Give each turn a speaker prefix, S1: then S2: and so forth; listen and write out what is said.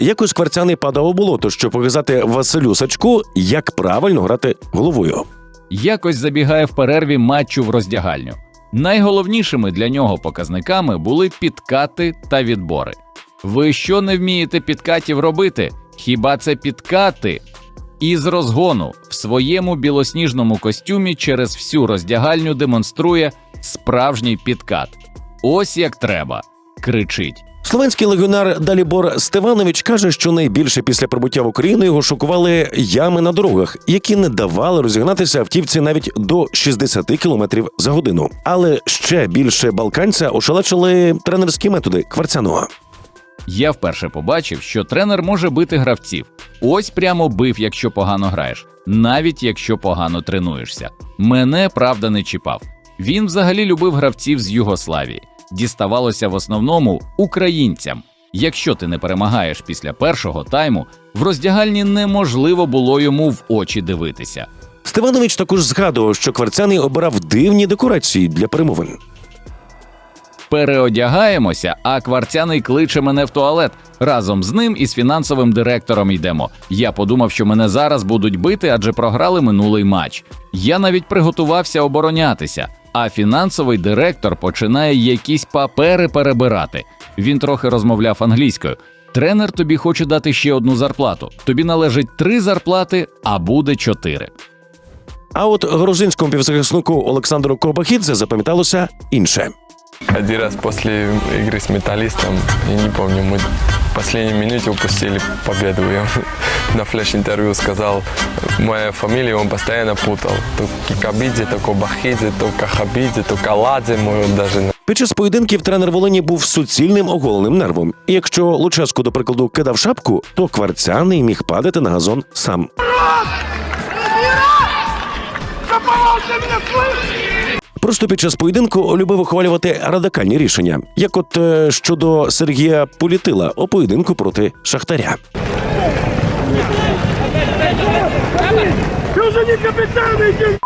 S1: якось кварцяний падав у болото, щоб показати Василю Сачку, як правильно грати головою.
S2: якось забігає в перерві матчу в роздягальню. Найголовнішими для нього показниками були підкати та відбори. Ви що не вмієте підкатів робити? Хіба це підкати? І з розгону в своєму білосніжному костюмі через всю роздягальню демонструє справжній підкат. Ось як треба. кричить.
S1: Словенський легіонер Далібор Стеванович каже, що найбільше після прибуття в Україну його шокували ями на дорогах, які не давали розігнатися автівці навіть до 60 км за годину. Але ще більше балканця ошелечили тренерські методи Кварцяного.
S2: Я вперше побачив, що тренер може бити гравців. Ось прямо бив, якщо погано граєш, навіть якщо погано тренуєшся. Мене правда не чіпав. Він взагалі любив гравців з Югославії. Діставалося в основному українцям. Якщо ти не перемагаєш після першого тайму, в роздягальні неможливо було йому в очі дивитися.
S1: Стеванович також згадував, що Кварцяний обирав дивні декорації для перемовин.
S2: Переодягаємося, а кварцяний кличе мене в туалет. Разом з ним і з фінансовим директором йдемо. Я подумав, що мене зараз будуть бити, адже програли минулий матч. Я навіть приготувався оборонятися. А фінансовий директор починає якісь папери перебирати. Він трохи розмовляв англійською. Тренер тобі хоче дати ще одну зарплату. Тобі належить три зарплати, а буде чотири.
S1: А от грузинському півзахиснику Олександру Кобахідзе запам'яталося інше.
S3: Один раз после игры с металлистом, я не помню, мы в последней минуте упустили победу. Он на флеш-интервью сказал мою фамилию, он постоянно путал. То Кикабидзе, то Кобахидзе, то Кахабидзе, то Каладзе, мой он даже
S1: Під час поєдинків тренер Волині був суцільним оголеним нервом. І якщо Луческу, до прикладу, кидав шапку, то кварцяний міг падати на газон сам. Просто під час поєдинку любив ухвалювати радикальні рішення, як от е, щодо Сергія Політила у поєдинку проти Шахтаря.
S4: Ты вже не капітан, иди